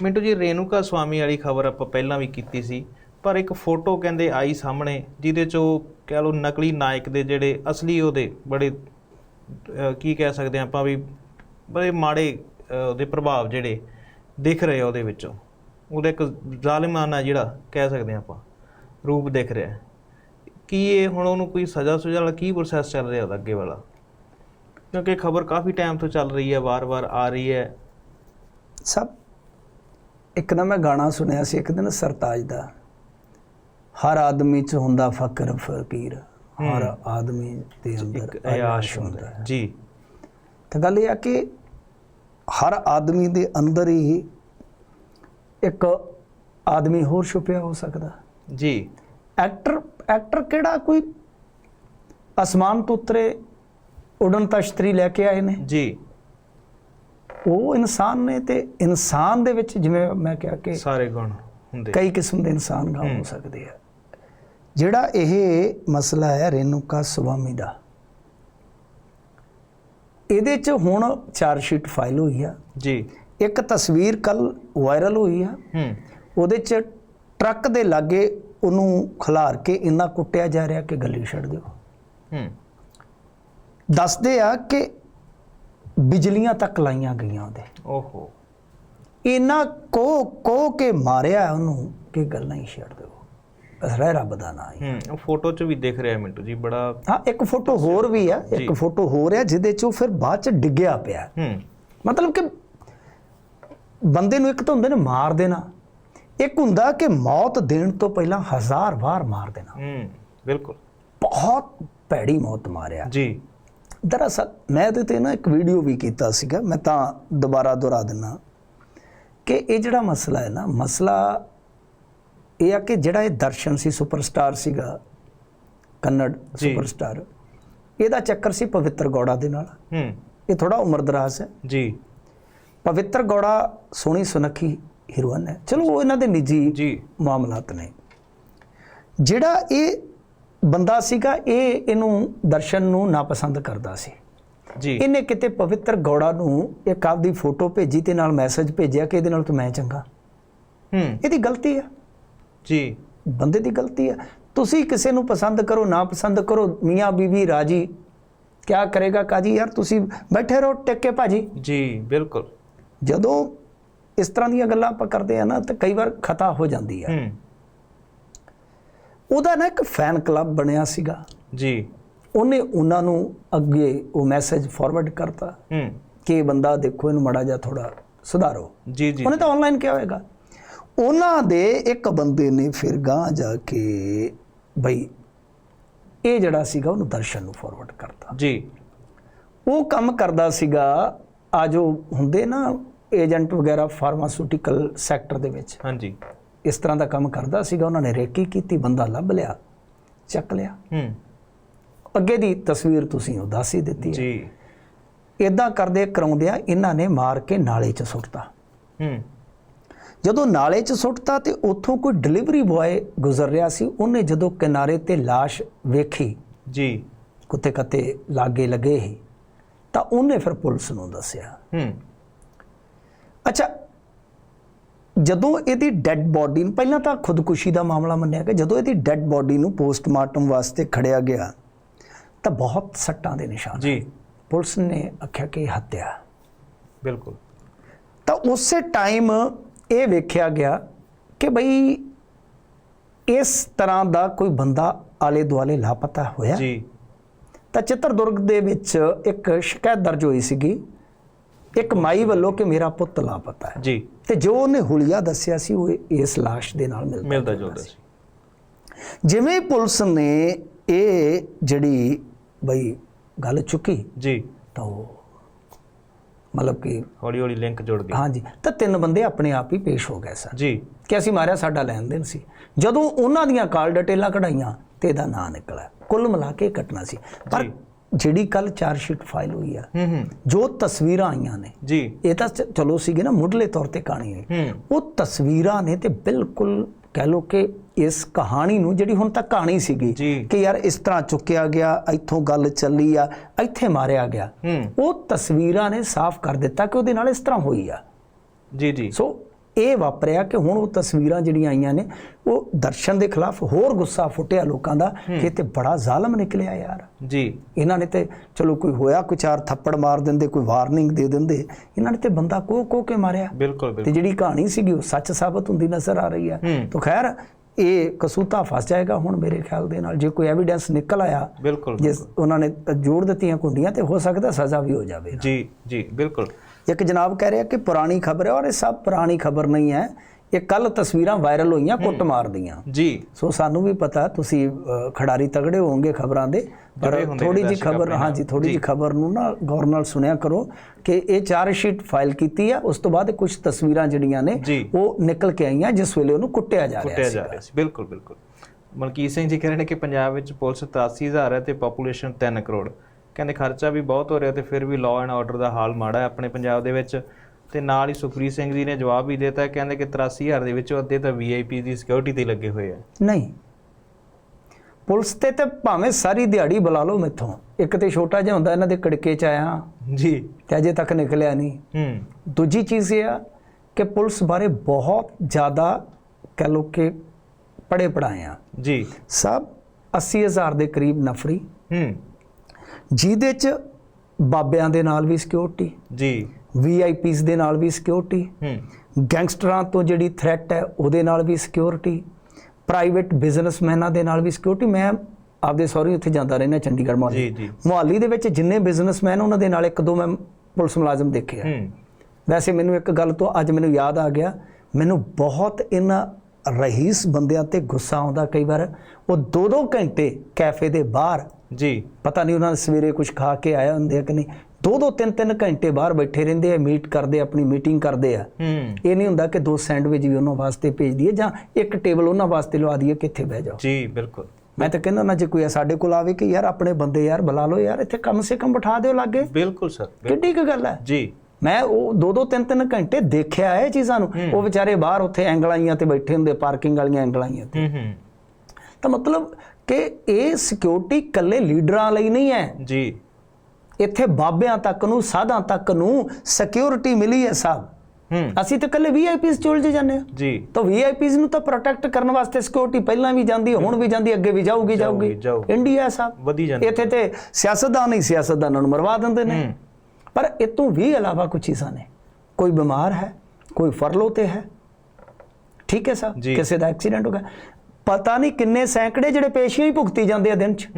ਮਿੰਟੂ ਜੀ ਰੇਨੂਕਾ ਸਵਾਮੀ ਵਾਲੀ ਖਬਰ ਆਪਾਂ ਪਹਿਲਾਂ ਵੀ ਕੀਤੀ ਸੀ, ਪਰ ਇੱਕ ਫੋਟੋ ਕਹਿੰਦੇ ਆਈ ਸਾਹਮਣੇ, ਜਿਹਦੇ ਚ ਉਹ ਕਹਿ ਲਓ ਨਕਲੀ ਨਾਇਕ ਦੇ ਜਿਹੜੇ ਅਸਲੀ ਉਹਦੇ ਬੜੇ ਕੀ ਕਹਿ ਸਕਦੇ ਹਾਂ ਆਪਾਂ ਵੀ ਬੜੇ ਮਾੜੇ ਉਹਦੇ ਪ੍ਰਭਾਵ ਜਿਹੜੇ ਦਿਖ ਰਹੇ ਆ ਉਹਦੇ ਵਿੱਚੋਂ। ਉਹਦਾ ਇੱਕ ਜ਼ਾਲਿਮਾਨਾ ਜਿਹੜਾ ਕਹਿ ਸਕਦੇ ਹਾਂ ਆਪਾਂ, ਰੂਪ ਦਿਖ ਰਿਹਾ। ਕੀ ਇਹ ਹੁਣ ਉਹਨੂੰ ਕੋਈ ਸਜ਼ਾ ਸੁਝਾ ਵਾਲਾ ਕੀ ਪ੍ਰੋਸੈਸ ਚੱਲ ਰਿਹਾ ਉਹਦਾ ਅੱਗੇ ਵਾਲਾ? ਕਿਉਂਕਿ ਖਬਰ ਕਾਫੀ ਟਾਈਮ ਤੋਂ ਚੱਲ ਰਹੀ ਹੈ, ਵਾਰ-ਵਾਰ ਆ ਰਹੀ ਹੈ। ਸਭ ਇੱਕ ਨਾ ਮੈਂ ਗਾਣਾ ਸੁਣਿਆ ਸੀ ਇੱਕ ਦਿਨ ਸਰਤਾਜ ਦਾ। ਹਰ ਆਦਮੀ ਚ ਹੁੰਦਾ ਫਕਰ ਫਕੀਰ। ਹਰ ਆਦਮੀ ਦੇ ਅੰਦਰ ਅਯਾਸ਼ ਹੁੰਦਾ ਹੈ। ਜੀ। ਤਾਂ ਗੱਲ ਇਹ ਆ ਕਿ ਹਰ ਆਦਮੀ ਦੇ ਅੰਦਰ ਹੀ ਇੱਕ ਆਦਮੀ ਹੋਰ ਛੁਪਿਆ ਹੋ ਸਕਦਾ। ਜੀ। ਐਕਟਰ ਐਕਟਰ ਕਿਹੜਾ ਕੋਈ ਅਸਮਾਨ ਤੋਂ ਉਤਰੇ ਉਡਨ ਤਸ਼ਤਰੀ ਲੈ ਕੇ ਆਏ ਨੇ? ਜੀ। ਉਹ ਇਨਸਾਨ ਨੇ ਤੇ ਇਨਸਾਨ ਦੇ ਵਿੱਚ ਜਿਵੇਂ ਮੈਂ ਕਿਹਾ ਕਿ ਸਾਰੇ ਗੁਣ ਹੁੰਦੇ ਕਈ ਕਿਸਮ ਦੇ ਇਨਸਾਨ ਗਾ ਹੋ ਸਕਦੇ ਆ। ਜਿਹੜਾ ਇਹ ਮਸਲਾ ਹੈ ਰੇਨੂਕਾ ਸੁਵਾਮੀ ਦਾ। ਇਹਦੇ ਚ ਹੁਣ ਚਾਰ ਸ਼ੀਟ ਫਾਈਲ ਹੋਈ ਆ। ਜੀ। ਇੱਕ ਤਸਵੀਰ ਕੱਲ ਵਾਇਰਲ ਹੋਈ ਆ। ਹੂੰ। ਉਹਦੇ ਚ ਟਰੱਕ ਦੇ ਲਾਗੇ ਉਹਨੂੰ ਖਿਲਾਰ ਕੇ ਇੰਨਾ ਕੁੱਟਿਆ ਜਾ ਰਿਹਾ ਕਿ ਗਲੀ ਛੱਡ ਦਿਓ। ਹੂੰ। ਦੱਸਦੇ ਆ ਕਿ ਬਿਜਲੀਆਂ ਤੱਕ ਲਾਈਆਂ ਗਈਆਂ ਉਹਦੇ। ਓਹੋ। ਇੰਨਾ ਕੋ ਕੋ ਕੇ ਮਾਰਿਆ ਉਹਨੂੰ ਕਿ ਗੱਲਾਂ ਹੀ ਛੱਡ ਦਿਓ। ਬਸ ਰਹਿ ਰੱਬ ਦਾ ਨਾਂ ਹੀ। ਹੂੰ ਉਹ ਫੋਟੋ 'ਚ ਵੀ ਦਿਖ ਰਿਹਾ ਮਿੰਟੂ ਜੀ ਬੜਾ ਹਾਂ ਇੱਕ ਫੋਟੋ ਹੋਰ ਵੀ ਆ ਇੱਕ ਫੋਟੋ ਹੋਰ ਆ ਜਿਹਦੇ ਚ ਉਹ ਫਿਰ ਬਾਅਦ ਚ ਡਿੱਗਿਆ ਪਿਆ। ਹੂੰ। ਮਤਲਬ ਕਿ ਬੰਦੇ ਨੂੰ ਇੱਕ ਤਾਂ ਹੁੰਦੇ ਨੇ ਮਾਰ ਦੇਣਾ ਇੱਕ ਹੁੰਦਾ ਕਿ ਮੌਤ ਦੇਣ ਤੋਂ ਪਹਿਲਾਂ ਹਜ਼ਾਰ ਵਾਰ ਮਾਰ ਦੇਣਾ। ਹੂੰ ਬਿਲਕੁਲ। ਬਹੁਤ ਭੈੜੀ ਮੌਤ ਮਾਰਿਆ। ਜੀ। ਦਰਅਸਲ ਮੈਂ ਇਹਦੇ ਤੇ ਨਾ ਇੱਕ ਵੀਡੀਓ ਵੀ ਕੀਤਾ ਸੀਗਾ ਮੈਂ ਤਾਂ ਦੁਬਾਰਾ ਦੁਹਰਾ ਦਿੰਨਾ। ਕਿ ਇਹ ਜਿਹੜਾ ਮਸਲਾ ਹੈ ਨਾ ਮਸਲਾ ਇਹ ਆ ਕਿ ਜਿਹੜਾ ਇਹ ਦਰਸ਼ਨ ਸੀ ਸੁਪਰਸਟਾਰ ਸੀਗਾ ਕੰਨੜ। ਸੁਪਰਸਟਾਰ ਇਹਦਾ ਚੱਕਰ ਸੀ ਪਵਿੱਤਰ ਗੌੜਾ ਦੇ ਨਾਲ। ਹੂੰ। ਇਹ ਥੋੜਾ ਉਮਰਦਰਾਜ਼ ਹੈ। ਜੀ। ਪਵਿੱਤਰ ਗੌੜਾ ਸੋਹਣੀ ਸੁਨੱਖੀ ਹੀਰੋਇਨ ਹੈ। ਚਲੋ ਉਹ ਇਹਨਾਂ ਦੇ ਨਿੱਜੀ ਜੀ। ਮਾਮਲਾਤ ਨੇ। ਜਿਹੜਾ ਇਹ ਬੰਦਾ ਸੀਗਾ ਇਹ ਇਹਨੂੰ ਦਰਸ਼ਨ ਨੂੰ ਨਾਪਸੰਦ ਕਰਦਾ ਸੀ। ਜੀ। ਇਹਨੇ ਕਿਤੇ ਪਵਿੱਤਰ ਗੌੜਾ ਨੂੰ ਇੱਕ ਆਪਦੀ ਫੋਟੋ ਭੇਜੀ ਤੇ ਨਾਲ ਮੈਸੇਜ ਭੇਜਿਆ ਕਿ ਇਹਦੇ ਨਾਲ ਤਾਂ ਮੈਂ ਚੰਗਾ। ਹੂੰ। ਇਹਦੀ ਗਲਤੀ ਹੈ ਜੀ। ਬੰਦੇ ਦੀ ਗਲਤੀ ਹੈ ਤੁਸੀਂ ਕਿਸੇ ਨੂੰ ਪਸੰਦ ਕਰੋ ਨਾ ਪਸੰਦ ਕਰੋ ਮੀਆਂ ਬੀਬੀ ਰਾਜੀ ਕਿਆ ਕਰੇਗਾ ਕਾਜੀ? ਯਾਰ ਤੁਸੀਂ ਬੈਠੇ ਰਹੋ ਟਿਕ ਕੇ ਭਾਜੀ। ਜੀ ਬਿਲਕੁਲ। ਜਦੋਂ ਇਸ ਤਰ੍ਹਾਂ ਦੀਆਂ ਗੱਲਾਂ ਆਪਾਂ ਕਰਦੇ ਆ ਨਾ ਤਾਂ ਕਈ ਵਾਰ ਖਤਾ ਹੋ ਜਾਂਦੀ ਆ। ਹੂੰ। ਉਹਦਾ ਨਾ ਇੱਕ ਫੈਨ ਕਲੱਬ ਬਣਿਆ ਸੀਗਾ। ਜੀ। ਉਹਨੇ ਉਹਨਾਂ ਨੂੰ ਅੱਗੇ ਉਹ ਮੈਸੇਜ ਫਾਰਵਰਡ ਕਰਤਾ ਹੂੰ। ਕਿ ਬੰਦਾ ਦੇਖੋ ਇਹਨੂੰ ਮੜਾ ਜਾ ਥੋੜਾ ਸੁਧਾਰੋ। ਜੀ ਜੀ ਉਹਨੇ ਤਾਂ ਆਨਲਾਈਨ ਕਿਹਾ ਹੋਏਗਾ। ਉਹਨਾਂ ਦੇ ਇੱਕ ਬੰਦੇ ਨੇ ਫਿਰ ਗਾਂ ਜਾ ਕੇ ਬਈ ਇਹ ਜਿਹੜਾ ਸੀਗਾ ਉਹਨੂੰ ਦਰਸ਼ਨ ਨੂੰ ਫਾਰਵਰਡ ਕਰਤਾ। ਜੀ। ਉਹ ਕੰਮ ਕਰਦਾ ਸੀਗਾ ਆ ਜੋ ਹੁੰਦੇ ਨਾ ਏਜੰਟ ਵਗੈਰਾ ਫਾਰਮਾਸਿਊਟੀਕਲ ਸੈਕਟਰ ਦੇ ਵਿੱਚ। ਹਾਂਜੀ। ਇਸ ਤਰ੍ਹਾਂ ਦਾ ਕੰਮ ਕਰਦਾ ਸੀਗਾ ਉਹਨਾਂ ਨੇ ਰੇਕੀ ਕੀਤੀ ਬੰਦਾ ਲੱਭ ਲਿਆ ਚੱਕ ਲਿਆ। ਹੂੰ। ਅੱਗੇ ਦੀ ਤਸਵੀਰ ਤੁਸੀਂ ਉਹ ਦੱਸ ਹੀ ਦਿੱਤੀ ਹੈ। ਜੀ। ਇਦਾਂ ਕਰਦੇ ਕਰਾਉਂਦਿਆਂ ਇਹਨਾਂ ਨੇ ਮਾਰ ਕੇ ਨਾਲੇ 'ਚ ਸੁੱਟਤਾ। ਹੂੰ। ਜਦੋਂ ਨਾਲੇ 'ਚ ਸੁੱਟਤਾ ਤੇ ਉੱਥੋਂ ਕੋਈ ਡਿਲੀਵਰੀ ਬੁਆਏ ਗੁਜ਼ਰ ਰਿਹਾ ਸੀ ਉਹਨੇ ਜਦੋਂ ਕਿਨਾਰੇ ਤੇ লাশ ਵੇਖੀ ਜੀ। ਕੁੱਤੇ ਕੱਤੇ ਲਾਗੇ ਲੱਗੇ ਹੀ ਤਾਂ ਉਹਨੇ ਫਿਰ ਪੁਲਿਸ ਨੂੰ ਦੱਸਿਆ। ਹੂੰ। ਅੱਛਾ ਜਦੋਂ ਇਹਦੀ ਡੈੱਡ ਬਾਡੀ ਨੂੰ ਪਹਿਲਾਂ ਤਾਂ ਖੁਦਕੁਸ਼ੀ ਦਾ ਮਾਮਲਾ ਮੰਨਿਆ ਗਿਆ ਜਦੋਂ ਇਹਦੀ ਡੈੱਡ ਬਾਡੀ ਨੂੰ ਪੋਸਟਮਾਰਟਮ ਵਾਸਤੇ ਖੜਿਆ ਗਿਆ ਤਾਂ ਬਹੁਤ ਸੱਟਾਂ ਦੇ ਨਿਸ਼ਾਨ ਜੀ। ਪੁਲਿਸ ਨੇ ਆਖਿਆ ਕਿ ਹੱਤਿਆ। ਬਿਲਕੁਲ। ਤਾਂ ਉਸੇ ਟਾਈਮ ਇਹ ਵੇਖਿਆ ਗਿਆ ਕਿ ਬਈ ਇਸ ਤਰ੍ਹਾਂ ਦਾ ਕੋਈ ਬੰਦਾ ਆਲੇ ਦੁਆਲੇ ਲਾਪਤਾ ਹੋਇਆ। ਜੀ। ਤਾਂ ਚਿੱਤਰਦੁਰਗ ਦੇ ਵਿੱਚ ਇੱਕ ਸ਼ਿਕਾਇਤ ਦਰਜ ਹੋਈ ਸੀਗੀ ਇੱਕ ਮਾਈ ਵੱਲੋਂ ਕਿ ਮੇਰਾ ਪੁੱਤ ਲਾਪਤਾ ਹੈ। ਜੀ। ਤੇ ਜੋ ਉਹਨੇ ਹੁਲੀਆ ਦੱਸਿਆ ਸੀ ਉਹ ਇਸ ਲਾਸ਼ ਦੇ ਨਾਲ ਮਿਲਦਾ ਮਿਲਦਾ ਜੁਲਦਾ ਸੀ। ਜਿਵੇਂ ਪੁਲਿਸ ਨੇ ਇਹ ਜਿਹੜੀ ਬਈ ਗੱਲ ਚੁੱਕੀ ਜੀ। ਤਾਂ ਉਹ ਮਤਲਬ ਕਿ ਹੌਲੀ ਹੌਲੀ ਲਿੰਕ ਜੁੜ ਗਿਆ ਹਾਂਜੀ ਤਾਂ ਤਿੰਨ ਬੰਦੇ ਆਪਣੇ ਆਪ ਹੀ ਪੇਸ਼ ਹੋ ਗਏ ਸਨ। ਜੀ। ਕਿ ਅਸੀਂ ਮਾਰਿਆ ਸਾਡਾ ਲੈਣ ਦੇਣ ਸੀ। ਜਦੋਂ ਉਹਨਾਂ ਦੀਆਂ ਕਾਲ ਡਿਟੇਲਾਂ ਕਢਾਈਆਂ ਤੇ ਇਹਦਾ ਨਾਂ ਨਿਕਲਿਆ। ਕੁੱਲ ਮਿਲਾ ਕੇ ਘਟਨਾ ਸੀ। ਪਰ। ਜਿਹੜੀ ਕੱਲ ਚਾਰਜ ਸ਼ੀਟ ਫਾਈਲ ਹੋਈ ਆ ਜੋ ਤਸਵੀਰਾਂ ਆਈਆਂ ਨੇ ਜੀ। ਇਹ ਤਾਂ ਚਲੋ ਸੀਗੇ ਨਾ ਮੁੱਢਲੇ ਤੌਰ ਤੇ ਕਹਾਣੀ ਹੂੰ। ਉਹ ਤਸਵੀਰਾਂ ਨੇ ਤੇ ਬਿਲਕੁਲ ਕਹਿ ਲੋ ਕਿ ਇਸ ਕਹਾਣੀ ਨੂੰ ਜਿਹੜੀ ਹੁਣ ਤੱਕ ਕਹਾਣੀ ਸੀਗੀ। ਕਿ ਯਾਰ ਇਸ ਤਰ੍ਹਾਂ ਚੁੱਕਿਆ ਗਿਆ ਇੱਥੋਂ ਗੱਲ ਚੱਲੀ ਆ ਇੱਥੇ ਮਾਰਿਆ ਗਿਆ। ਉਹ ਤਸਵੀਰਾਂ ਨੇ ਸਾਫ਼ ਕਰ ਦਿੱਤਾ ਕਿ ਉਹਦੇ ਨਾਲ ਇਸ ਤਰ੍ਹਾਂ ਹੋਈ ਆ। ਜੀ ਜੀ। ਸੋ ਇਹ ਵਾਪਰਿਆ ਕਿ ਹੁਣ ਉਹ ਤਸਵੀਰਾਂ ਜਿਹੜੀਆਂ ਆਈਆਂ ਨੇ ਉਹ ਦਰਸ਼ਨ ਦੇ ਖਿਲਾਫ ਹੋਰ ਗੁੱਸਾ ਫੁੱਟਿਆ ਲੋਕਾਂ ਦਾ ਕਿ ਤੇ ਬੜਾ ਜ਼ਾਲਮ ਨਿਕਲਿਆ ਯਾਰ। ਜੀ। ਇਹਨਾਂ ਨੇ ਤੇ ਚਲੋ ਕੋਈ ਹੋਇਆ ਕੋਈ ਚਾਰ ਥੱਪੜ ਮਾਰ ਦਿੰਦੇ ਕੋਈ ਵਾਰਨਿੰਗ ਦੇ ਦਿੰਦੇ ਇਹਨਾਂ ਨੇ ਤੇ ਬੰਦਾ ਕੋ ਕੋ ਕੇ ਮਾਰਿਆ। ਬਿਲਕੁਲ ਤੇ ਜਿਹੜੀ ਕਹਾਣੀ ਸੀਗੀ ਉਹ ਸੱਚ ਸਾਬਤ ਹੁੰਦੀ ਨਜ਼ਰ ਆ ਰਹੀ ਹੈ। ਤਾਂ ਖੈਰ ਇਹ ਕਸੂਤਾ ਫਸ ਜਾਏਗਾ ਹੁਣ ਮੇਰੇ ਖਿਆਲ ਦੇ ਨਾਲ ਜੇ ਕੋਈ ਐਵੀਡੈਂਸ ਨਿਕਲ ਆਇਆ ਬਿਲਕੁਲ ਜਿਸ ਉਹਨਾਂ ਨੇ ਜੋੜ ਦਿੱਤੀਆਂ ਕੁੰਡੀਆਂ ਤੇ ਹੋ ਸਕਦਾ ਸਜ਼ਾ ਵੀ ਹੋ ਜਾਵੇ। ਜੀ ਜੀ ਬਿਲਕੁਲ। ਇੱਕ ਜਨਾਬ ਕਹਿ ਰਿਹਾ ਕਿ ਪੁਰਾਣੀ ਖਬਰ ਹੈ ਔਰ ਇਹ ਸਭ ਪੁਰਾਣੀ ਖਬਰ ਨਹੀਂ ਹੈ। ਇਹ ਕੱਲ ਤਸਵੀਰਾਂ ਵਾਇਰਲ ਹੋਈਆਂ ਕੁੱਟ ਮਾਰਦੀਆਂ ਜੀ। ਸੋ ਸਾਨੂੰ ਵੀ ਪਤਾ ਤੁਸੀਂ ਖਿਡਾਰੀ ਤਗੜੇ ਹੋਵੋਗੇ ਖਬਰਾਂ ਦੇ ਪਰ ਥੋੜੀ ਜੀ ਖਬਰ ਨਾਲ। ਹਾਂਜੀ ਥੋੜੀ ਜੀ। ਖਬਰ ਨੂੰ ਨਾ ਗੌਰ ਨਾਲ ਸੁਣਿਆ ਕਰੋ ਕਿ ਇਹ ਚਾਰ ਸ਼ੀਟ ਫਾਈਲ ਕੀਤੀ ਆ ਉਸ ਤੋਂ ਬਾਅਦ ਕੁਝ ਤਸਵੀਰਾਂ ਜਿਹੜੀਆਂ ਨੇ ਜੀ। ਉਹ ਨਿਕਲ ਕੇ ਆਈਆਂ ਜਿਸ ਵੇਲੇ ਉਹਨੂੰ ਕੁੱਟਿਆ ਜਾ ਰਿਹਾ ਕੁੱਟਿਆ ਸੀ ਜਾ ਰਿਹਾ ਸੀ। ਬਿਲਕੁਲ ਬਿਲਕੁਲ। ਮਲਕੀਤ ਸਿੰਘ ਜੀ ਕਹਿ ਰਹੇ ਨੇ ਕਿ ਪੰਜਾਬ ਵਿੱਚ ਪੁਲਿਸ 83000 ਹੈ ਤੇ ਪੋਪੂਲੇਸ਼ਨ 3 ਕਰੋੜ। ਕਹਿੰਦੇ ਖਰਚਾ ਵੀ ਬਹੁਤ ਹੋ ਰਿਹਾ ਤੇ ਫਿਰ ਵੀ ਲਾਅ ਐਂਡ ਆਰਡਰ ਦਾ ਹਾਲ ਮਾੜਾ ਹੈ ਆਪਣੇ ਪੰਜਾਬ ਦੇ ਵਿੱਚ। ਤੇ ਨਾਲ ਹੀ ਸੁਖਪ੍ਰੀਤ ਸਿੰਘ ਜੀ ਨੇ ਜਵਾਬ ਵੀ ਦਿੱਤਾ ਕਹਿੰਦੇ ਕਿ 83000 ਦੇ ਵਿੱਚੋਂ ਅੱਧੇ ਤਾਂ ਵੀਆਈਪੀ ਦੀ ਸਿਕਿਉਰਿਟੀ ਤੇ ਲੱਗੇ ਹੋਏ ਆ। ਨਹੀਂ। ਪੁਲਿਸ ਤੇ ਤੇ ਭਾਵੇਂ ਸਾਰੀ ਦਿਹਾੜੀ ਬੁਲਾ ਲਓ ਮੈਥੋਂ। ਇੱਕ ਤੇ ਛੋਟਾ ਜਿਹਾ ਹੁੰਦਾ ਇਹਨਾਂ ਦੇ ਕੜਕੇ ਚ ਆਇਆ। ਜੀ। ਤੇ ਅਜੇ ਤੱਕ ਨਿਕਲਿਆ ਨਹੀਂ। ਹੂੰ। ਦੂਜੀ ਚੀਜ਼ ਇਹ ਆ ਕਿ ਪੁਲਿਸ ਬਾਰੇ ਬਹੁਤ ਜ਼ਿਆਦਾ ਕਹਿ ਲਓ ਕਿ ਪੜੇ ਪੜਾਏ ਆ। ਜੀ। ਸਭ 80000 ਦੇ ਕਰੀਬ ਨਫਰੀ। ਹੂੰ। ਜਿਹਦੇ ਚ ਬਾਬਿਆਂ ਦੇ ਨਾਲ ਵੀ ਸਿਕਿਉਰਿਟੀ ਜੀ। ਵੀਆਈਪੀਸ ਦੇ ਨਾਲ ਵੀ ਸਿਕਿਉਰਿਟੀ ਹੂੰ। ਗੈਂਗਸਟਰਾਂ ਤੋਂ ਜਿਹੜੀ ਥ੍ਰੈਟ ਹੈ ਉਹਦੇ ਨਾਲ ਵੀ ਸਿਕਿਉਰਿਟੀ ਪ੍ਰਾਈਵੇਟ ਬਿਜ਼ਨਸਮੈਨਾਂ ਦੇ ਨਾਲ ਵੀ ਸਿਕਿਉਰਿਟੀ ਮੈਂ ਆਪਦੇ ਸੌਰੀ ਉੱਥੇ ਜਾਂਦਾ ਰਹਿਣਾ ਚੰਡੀਗੜ੍ਹ ਜੀ ਮੁਹਾਲੀ। ਜੀ ਮੁਹਾਲੀ ਦੇ ਵਿੱਚ ਜਿੰਨੇ ਬਿਜ਼ਨਸਮੈਨ ਉਹਨਾਂ ਦੇ ਨਾਲ ਇੱਕ ਦੋ ਮੈਂ ਪੁਲਿਸ ਮੁਲਾਜ਼ਮ ਦੇਖੇ ਆ। ਹੂੰ। ਵੈਸੇ ਮੈਨੂੰ ਇੱਕ ਗੱਲ ਤੋਂ ਅੱਜ ਮੈਨੂੰ ਯਾਦ ਆ ਗਿਆ ਮੈਨੂੰ ਬਹੁਤ ਇਹਨਾਂ ਰਹੀਸ ਬੰਦਿਆਂ ਤੇ ਗੁੱਸਾ ਆਉਂਦਾ ਕਈ ਵਾਰ। ਉਹ ਦੋ ਦੋ ਘੰਟੇ ਕੈਫੇ ਦੇ ਬਾਹਰ ਜੀ। ਪਤਾ ਨਹੀਂ ਉਹਨਾਂ ਨੇ ਸਵੇਰੇ ਕੁਝ ਖਾ ਕੇ ਆਇਆ ਹੁੰਦੇ ਆ ਕਿ ਨਹੀਂ। ਦੋ ਦੋ ਤਿੰਨ ਤਿੰਨ ਘੰਟੇ ਬਾਹਰ ਬੈਠੇ ਰਹਿੰਦੇ ਆ ਮੀਟ ਕਰਦੇ ਆਪਣੀ ਮੀਟਿੰਗ ਕਰਦੇ ਆ। ਇਹ ਨਹੀਂ ਹੁੰਦਾ ਕਿ ਦੋ ਸੈਂਡਵਿਚ ਵੀ ਉਹਨਾਂ ਵਾਸਤੇ ਭੇਜ ਦਈਏ ਜਾਂ ਇੱਕ ਟੇਬਲ ਉਹਨਾਂ ਵਾਸਤੇ ਲਵਾ ਦਈਏ ਕਿੱਥੇ ਬਹਿ ਜਾਓ। ਜੀ ਬਿਲਕੁਲ। ਮੈਂ ਤਾਂ ਕਹਿੰਦਾ ਨਾ ਜੇ ਕੋਈ ਸਾਡੇ ਕੋਲ ਆਵੇ ਕਿ ਯਾਰ ਆਪਣੇ ਬੰਦੇ ਯਾਰ ਬੁਲਾ ਲਓ ਯਾਰ ਇੱਥੇ ਕਮ ਸੇ ਕਮ ਬਿਠਾ ਦਿਓ ਲਾਗੇ। ਬਿਲਕੁਲ ਸਰ ਕਿੱਡੀ ਕੁ ਗੱਲ ਹੈ। ਜੀ। ਮੈਂ ਉਹ ਦੋ ਦੋ ਤਿੰਨ ਤਿੰਨ ਘੰਟੇ ਦੇਖਿਆ ਇਹ ਚੀਜ਼ਾਂ ਨੂੰ। ਉਹ ਵਿਚਾਰੇ ਬਾਹਰ ਉੱਥੇ ਐਂਗਲਾਈਆਂ ਤੇ ਬੈਠੇ ਹੁੰਦੇ ਪਾਰਕਿੰਗ ਵਾਲੀਆਂ ਐਂਗਲਾਈਆਂ ਤੇ। ਹੂੰ ਹੂੰ। ਤਾਂ ਮਤਲਬ ਕਿ ਇਹ ਸਿਕਿਉਰਿਟੀ ਕੱਲੇ ਲੀਡਰਾਂ ਲਈ ਨਹੀਂ ਹੈ। ਜੀ। ਇੱਥੇ ਬਾਬਿਆਂ ਤੱਕ ਨੂੰ ਸਾਧਾਂ ਤੱਕ ਨੂੰ ਸਿਕਿਉਰਿਟੀ ਮਿਲੀ ਹੈ ਸਾਹਿਬ ਹੂੰ। ਅਸੀਂ ਤਾਂ ਕੱਲੇ ਵੀਆਈਪੀਸ ਚੁਲ ਜੇ ਜਾਂਦੇ ਆ ਜੀ। ਤਾਂ ਵੀਆਈਪੀਸ ਨੂੰ ਤਾਂ ਪ੍ਰੋਟੈਕਟ ਕਰਨ ਵਾਸਤੇ ਸਿਕਿਉਰਿਟੀ ਪਹਿਲਾਂ ਵੀ ਜਾਂਦੀ ਹੁਣ ਵੀ ਜਾਂਦੀ ਅੱਗੇ ਵੀ ਜਾਊਗੀ ਜਾਊਗੀ। ਇੰਡੀਆ ਸਾਹਿਬ ਵਧੀ ਜਾਂਦੀ ਇੱਥੇ ਤੇ ਸਿਆਸਤਦਾਨ ਹੀ ਸਿਆਸਤਦਾਨਾਂ ਨੂੰ ਮਰਵਾ ਦਿੰਦੇ ਨੇ। ਪਰ ਇਹ ਤੋਂ ਵੀ ਇਲਾਵਾ ਕੁਝ ਚੀਜ਼ਾਂ ਨੇ। ਕੋਈ ਬਿਮਾਰ ਹੈ ਕੋਈ ਫਰਲੋ ਤੇ ਹੈ। ਠੀਕ ਹੈ ਸਾਹਿਬ। ਕਿਸੇ ਦਾ ਐਕਸੀਡੈਂਟ ਹੋ ਗਿਆ। ਪਤਾ ਨਹੀਂ ਕਿੰਨੇ ਸੈਂਕੜੇ ਜਿਹੜੇ ਪੇਸ਼ੀਆਂ ਹੀ ਭੁਗਤੀ ਜਾਂਦੇ ਆ ਦਿਨ 'ਚ।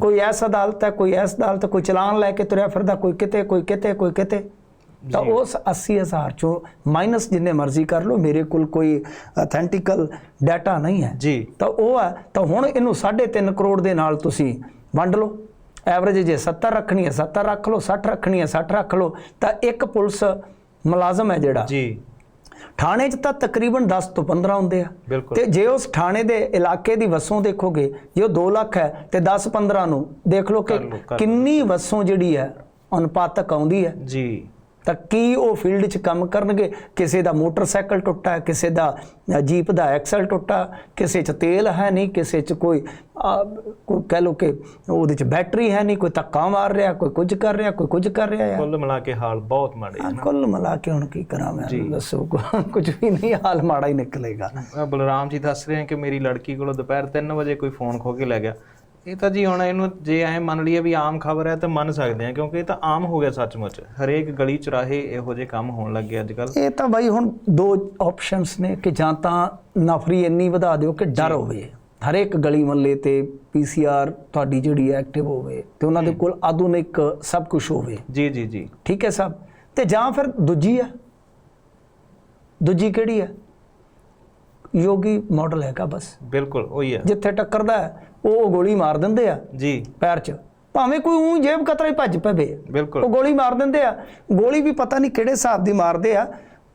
ਕੋਈ ਐਸ ਅਦਾਲਤ ਹੈ ਕੋਈ ਐਸ ਅਦਾਲਤ ਕੋਈ ਚਲਾਨ ਲੈ ਕੇ ਤੁਰਿਆ ਫਿਰਦਾ ਕੋਈ ਕਿਤੇ ਕੋਈ ਕਿਤੇ ਕੋਈ ਕਿਤੇ। ਤਾਂ ਉਸ 80000 ਚੋਂ ਮਾਈਨਸ ਜਿੰਨੇ ਮਰਜ਼ੀ ਕਰ ਲਓ ਮੇਰੇ ਕੋਲ ਕੋਈ ਅਥੈਂਟਿਕਲ ਡਾਟਾ ਨਹੀਂ ਹੈ। ਜੀ। ਤਾਂ ਉਹ ਹੈ ਤਾਂ ਹੁਣ ਇਹਨੂੰ 3.5 ਕਰੋੜ ਦੇ ਨਾਲ ਤੁਸੀਂ ਵੰਡ ਲਓ। ਐਵਰੇਜ ਜੇ 70 ਰੱਖਣੀ ਹੈ 70 ਰੱਖ ਲਓ 60 ਰੱਖਣੀ ਹੈ 60 ਰੱਖ ਲਓ ਤਾਂ ਇੱਕ ਪੁਲਿਸ ਮੁਲਾਜ਼ਮ ਹੈ ਜਿਹੜਾ। ਜੀ। ਥਾਣੇ 'ਚ ਤਾਂ ਤਕਰੀਬਨ 10 ਤੋਂ 15 ਹੁੰਦੇ ਆ। ਤੇ ਜੇ ਉਸ ਥਾਣੇ ਦੇ ਇਲਾਕੇ ਦੀ ਵਸੋਂ ਦੇਖੋਗੇ ਜੇ ਉਹ 2 ਲੱਖ ਹੈ ਤੇ 10 15 ਨੂੰ ਦੇਖ ਲਓ ਕਿ। ਕਿੰਨੀ ਵਸੋਂ ਜਿਹੜੀ ਹੈ ਅਨੁਪਾਤਕ ਆਉਂਦੀ ਹੈ। ਜੀ। ਤਾਂ ਕੀ ਉਹ ਫੀਲਡ 'ਚ ਕੰਮ ਕਰਨਗੇ? ਕਿਸੇ ਦਾ ਮੋਟਰਸਾਈਕਲ ਟੁੱਟਾ ਕਿਸੇ ਦਾ ਜੀਪ ਦਾ ਐਕਸਲ ਟੁੱਟਾ ਕਿਸੇ 'ਚ ਤੇਲ ਹੈ ਨਹੀਂ ਕਿਸੇ 'ਚ ਕੋਈ ਕੋਈ ਕਹਿ ਲਓ ਕਿ ਉਹਦੇ 'ਚ ਬੈਟਰੀ ਹੈ ਨਹੀਂ ਕੋਈ ਧੱਕਾ ਮਾਰ ਰਿਹਾ ਕੋਈ ਕੁਝ ਕਰ ਰਿਹਾ ਕੋਈ ਕੁਝ ਕਰ ਰਿਹਾ ਹੈ ਕੁੱਲ ਮਿਲਾ ਕੇ ਹਾਲ ਬਹੁਤ ਮਾੜੇ ਆ ਨਾ। ਕੁੱਲ ਮਿਲਾ ਕੇ ਹੁਣ ਕੀ ਕਰਾਂ ਮੈਂ ਦੱਸੋ ਕੁਝ ਵੀ ਨਹੀਂ ਹਾਲ ਮਾੜਾ ਹੀ ਨਿਕਲੇਗਾ। ਬਲਰਾਮ ਜੀ ਦੱਸ ਰਹੇ ਨੇ ਕਿ ਮੇਰੀ ਲੜਕੀ ਕੋਲੋਂ ਦੁਪਹਿਰ 3 ਵਜੇ ਕੋਈ ਫੋਨ ਖੋ ਕੇ ਲੈ ਗਿਆ। ਇਹ ਤਾਂ ਜੀ ਹੁਣ ਇਹਨੂੰ ਜੇ ਐ ਮੰਨ ਲਈਏ ਵੀ ਆਮ ਖਬਰ ਹੈ ਤਾਂ ਮੰਨ ਸਕਦੇ ਆ ਕਿਉਂਕਿ ਇਹ ਤਾਂ ਆਮ ਹੋ ਗਿਆ ਸੱਚਮੁੱਚ। ਹਰੇਕ ਗਲੀ ਚੁਰਾਹੇ ਇਹੋ ਜਿਹੇ ਕੰਮ ਹੋਣ ਲੱਗੇ ਅੱਜ ਕੱਲ ਇਹ ਤਾਂ ਬਾਈ ਹੁਣ ਦੋ ਆਪਸ਼ਨਸ ਨੇ ਕਿ ਜਾਂ ਤਾਂ ਨਫਰੀ ਇੰਨੀ ਵਧਾ ਦਿਓ ਕਿ ਡਰ ਹੋਵੇ। ਹਰੇਕ ਗਲੀ ਮੱਲੇ ਤੇ ਪੀਸੀਆਰ ਤੁਹਾਡੀ ਜਿਹੜੀ ਐਕਟਿਵ ਹੋਵੇ ਤੇ ਉਹਨਾਂ ਦੇ ਕੋਲ ਆਧੁਨਿਕ ਸਭ ਕੁਝ ਹੋਵੇ। ਜੀ ਜੀ ਜੀ। ਠੀਕ ਹੈ ਸਭ ਤੇ ਜਾਂ ਫਿਰ ਦੂਜੀ ਆ ਦੂਜੀ ਕਿਹੜੀ ਹੈ? ਯੋਗੀ ਮਾਡਲ ਹੈਗਾ ਬਸ। ਬਿਲਕੁਲ ਉਹੀ ਹੈ। ਜਿੱਥੇ ਟੱਕਰਦਾ ਉਹ ਗੋਲੀ ਮਾਰ ਦਿੰਦੇ ਆ ਜੀ। ਪੈਰ 'ਚ। ਭਾਵੇਂ ਕੋਈ ਉਹ ਜੇਬ ਕਤਰਾ ਹੀ ਭੱਜ ਪਵੇ। ਬਿਲਕੁਲ। ਉਹ ਗੋਲੀ ਮਾਰ ਦਿੰਦੇ ਆ। ਗੋਲੀ ਵੀ ਪਤਾ ਨਹੀਂ ਕਿਹੜੇ ਹਿਸਾਬ ਦੀ ਮਾਰਦੇ ਆ।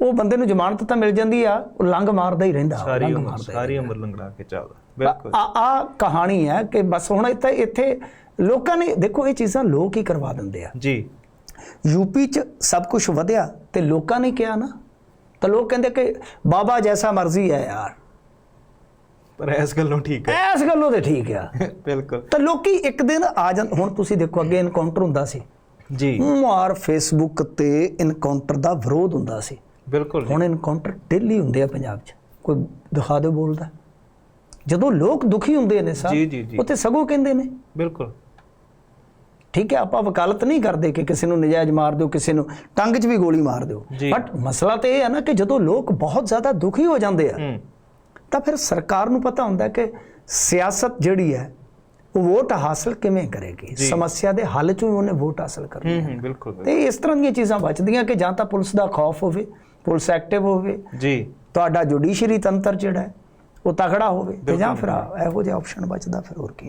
ਉਹ ਬੰਦੇ ਨੂੰ ਜ਼ਮਾਨਤ ਤਾਂ ਮਿਲ ਜਾਂਦੀ ਆ ਉਹ ਲੰਘ ਮਾਰਦਾ ਹੀ ਰਹਿੰਦਾ ਸਾਰੀ ਉਮਰ ਸਾਰੀ ਉਮਰ ਲੰਗੜਾ ਕੇ ਚੱਲਦਾ ਬਿਲਕੁਲ। ਆ ਆ ਕਹਾਣੀ ਹੈ ਕਿ ਬਸ ਹੁਣ ਇੱਥੇ ਇੱਥੇ ਲੋਕਾਂ ਨੇ ਦੇਖੋ ਇਹ ਚੀਜ਼ਾਂ ਲੋਕ ਹੀ ਕਰਵਾ ਦਿੰਦੇ ਆ। ਜੀ। ਯੂਪੀ 'ਚ ਸਭ ਕੁਝ ਵਧਿਆ ਤੇ ਲੋਕਾਂ ਨੇ ਕਿਹਾ ਨਾ ਤਾਂ ਲੋਕ ਕਹਿੰਦੇ ਕਿ ਬਾਬਾ ਜੈਸਾ ਮਰਜ਼ੀ ਹੈ ਯਾਰ। ਪਰ ਇਸ ਗੱਲੋਂ ਠੀਕ ਹੈ। ਐਸ ਗੱਲੋਂ ਤੇ ਠੀਕ ਆ। ਬਿਲਕੁਲ। ਤਾਂ ਲੋਕੀ ਇੱਕ ਦਿਨ ਆ ਜਾਂ ਹੁਣ ਤੁਸੀਂ ਦੇਖੋ ਅੱਗੇ ਇਨਕਾਊਂਟਰ ਹੁੰਦਾ ਸੀ। ਜੀ। ਮਾਰ ਫੇਸਬੁੱਕ ਤੇ ਇਨਕਾਊਂਟਰ ਦਾ ਵਿਰੋਧ ਹੁੰਦਾ ਸੀ। ਬਿਲਕੁਲ ਹੁਣ ਇਨਕਾਊਂਟਰ ਡੇਲੀ ਹੁੰਦੇ ਆ ਪੰਜਾਬ 'ਚ। ਕੋਈ ਦਿਖਾ ਦਿਓ ਬੋਲਦਾ। ਜਦੋਂ ਲੋਕ ਦੁਖੀ ਹੁੰਦੇ ਨੇ ਸਾਹਿਬ। ਉੱਥੇ ਸਗੋਂ ਕਹਿੰਦੇ ਨੇ। ਬਿਲਕੁਲ। ਠੀਕ ਹੈ ਆਪਾਂ ਵਕਾਲਤ ਨਹੀਂ ਕਰਦੇ ਕਿ ਕਿਸੇ ਨੂੰ ਨਜਾਇਜ਼ ਮਾਰ ਦਿਓ ਕਿਸੇ ਨੂੰ ਟੰਗ 'ਚ ਵੀ ਗੋਲੀ ਮਾਰ ਦਿਓ। ਬਟ ਮਸਲਾ ਤੇ ਇਹ ਹੈ ਨਾ ਕਿ ਜਦੋਂ ਲੋਕ ਬਹੁਤ ਜ਼ਿਆਦਾ ਦੁਖੀ ਹੋ ਜਾਂਦੇ ਆ ਤਾਂ ਫਿਰ ਸਰਕਾਰ ਨੂੰ ਪਤਾ ਹੁੰਦਾ ਕਿ ਸਿਆਸਤ ਜਿਹੜੀ ਹੈ ਉਹ ਵੋਟ ਹਾਸਲ ਕਿਵੇਂ ਕਰੇਗੀ। ਸਮੱਸਿਆ ਦੇ ਹੱਲ 'ਚੋਂ ਹੀ ਉਹਨੇ ਵੋਟ ਹਾਸਲ ਕਰਨੀ ਹੂੰ ਬਿਲਕੁਲ। ਤੇ ਇਸ ਤਰ੍ਹਾਂ ਦੀਆਂ ਚੀਜ਼ਾਂ ਬਚਦੀਆਂ ਕਿ ਜਾਂ ਤਾਂ ਪੁਲਿਸ ਦਾ ਖੌਫ ਹੋਵੇ ਪੁਲਿਸ ਐਕਟਿਵ ਹੋਵੇ ਜੀ ਤੁਹਾਡਾ ਜੁਡੀਸ਼ਰੀ ਤੰਤਰ ਜਿਹੜਾ ਹੈ ਉਹ ਤਗੜਾ ਹੋਵੇ ਤੇ ਜਾਂ। ਫਿਰ ਇਹੋ ਜਿਹਾ ਆਪਸ਼ਨ ਬਚਦਾ ਫਿਰ ਹੋਰ ਕੀ